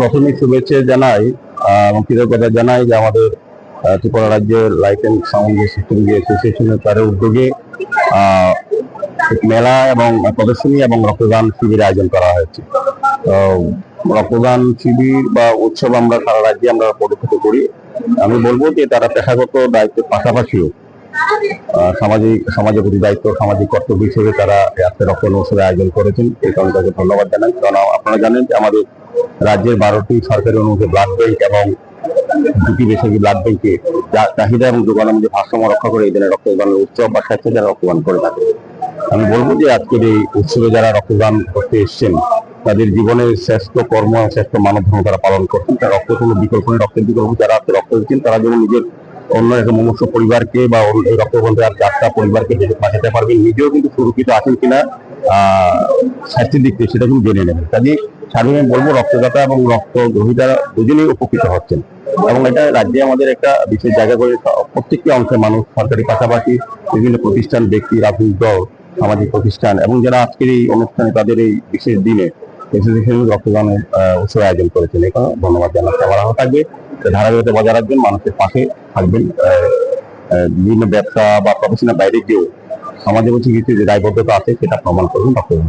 প্রথমে শুভেচ্ছা জানাই এবং কৃতজ্ঞতা জানাই যে আমাদের ত্রিপুরা রাজ্যের লাইট অ্যান্ড সাউন্ড সিস্টেম যে অ্যাসোসিয়েশনের তার উদ্যোগে মেলা এবং প্রদর্শনী এবং রক্তদান শিবির আয়োজন করা হয়েছে। তো রক্তদান শিবির বা উৎসব আমরা সারা রাজ্যে আমরা পরিচিত করি। আমি বলব যে তারা পেশাগত দায়িত্বের পাশাপাশিও সামাজিক, সমাজের প্রতি দায়িত্ব, সামাজিক কর্তব্য হিসেবে তারা আজকে রক্তদান উৎসবের আয়োজন করেছেন। এই কারণে তাকে ধন্যবাদ জানাই। কারণ আপনারা জানেন যে আমাদের রাজ্যের বারোটি সরকারি অনুমোদিত ব্লাড ব্যাংক এবং দুটি বেসরকারি ব্লাড ব্যাংকে চাহিদা এবং যোগানের মধ্যে ভারসাম্য রক্ষা করে এই দিনে রক্তদানের উৎসব বা স্বেচ্ছা যারা রক্তদান করে থাকে। আমি বলব যে আজকের এই উৎসবে যারা রক্তদান করতে এসছেন, তাদের জীবনের শ্রেষ্ঠ কর্ম শ্রেষ্ঠ মানব ধর্ম তারা পালন করছেন। তার রক্ত কোনো বিকল্প নেই, রক্তের বিকল্প যারা আজকে রক্ত দিচ্ছেন, তারা যেমন নিজের অন্য একটা মনুষ্য পরিবারকে বা অন্য এই রক্তবন্ধে আর চারটা পরিবারকে বাঁচাতে পারবেন। নিজেও কিন্তু সুরক্ষিত আছেন কিনা স্বাস্থ্যের দিক থেকে সেটা কিন্তু জেনে নেবেন কাজে সার্বিক আমি বলব রক্তদাতা এবং রক্ত গ্রহীতারা দুজনেই উপকৃত হচ্ছেন। এবং এটা রাজ্যে আমাদের একটা বিশেষ জায়গা করে প্রত্যেকটি অংশের মানুষ, সরকারি পাশাপাশি বিভিন্ন প্রতিষ্ঠান, ব্যক্তি, রাজনৈতিক দল, সামাজিক প্রতিষ্ঠান এবং যারা আজকের এই অনুষ্ঠানে তাদের এই বিশেষ দিনে রক্তদানের উৎসব আয়োজন করেছেন। এখানে ধন্যবাদ জানাচ্ছি। আমার থাকবে ধারাবাহিকতা বজায় রাখবেন, মানুষের পাশে থাকবেন বিভিন্ন ব্যবসা বা প্রফেশনাল বাইরে গিয়েও সমাজের প্রতি যে দায়বদ্ধতা আছে সেটা প্রমাণ করবেন রক্তদান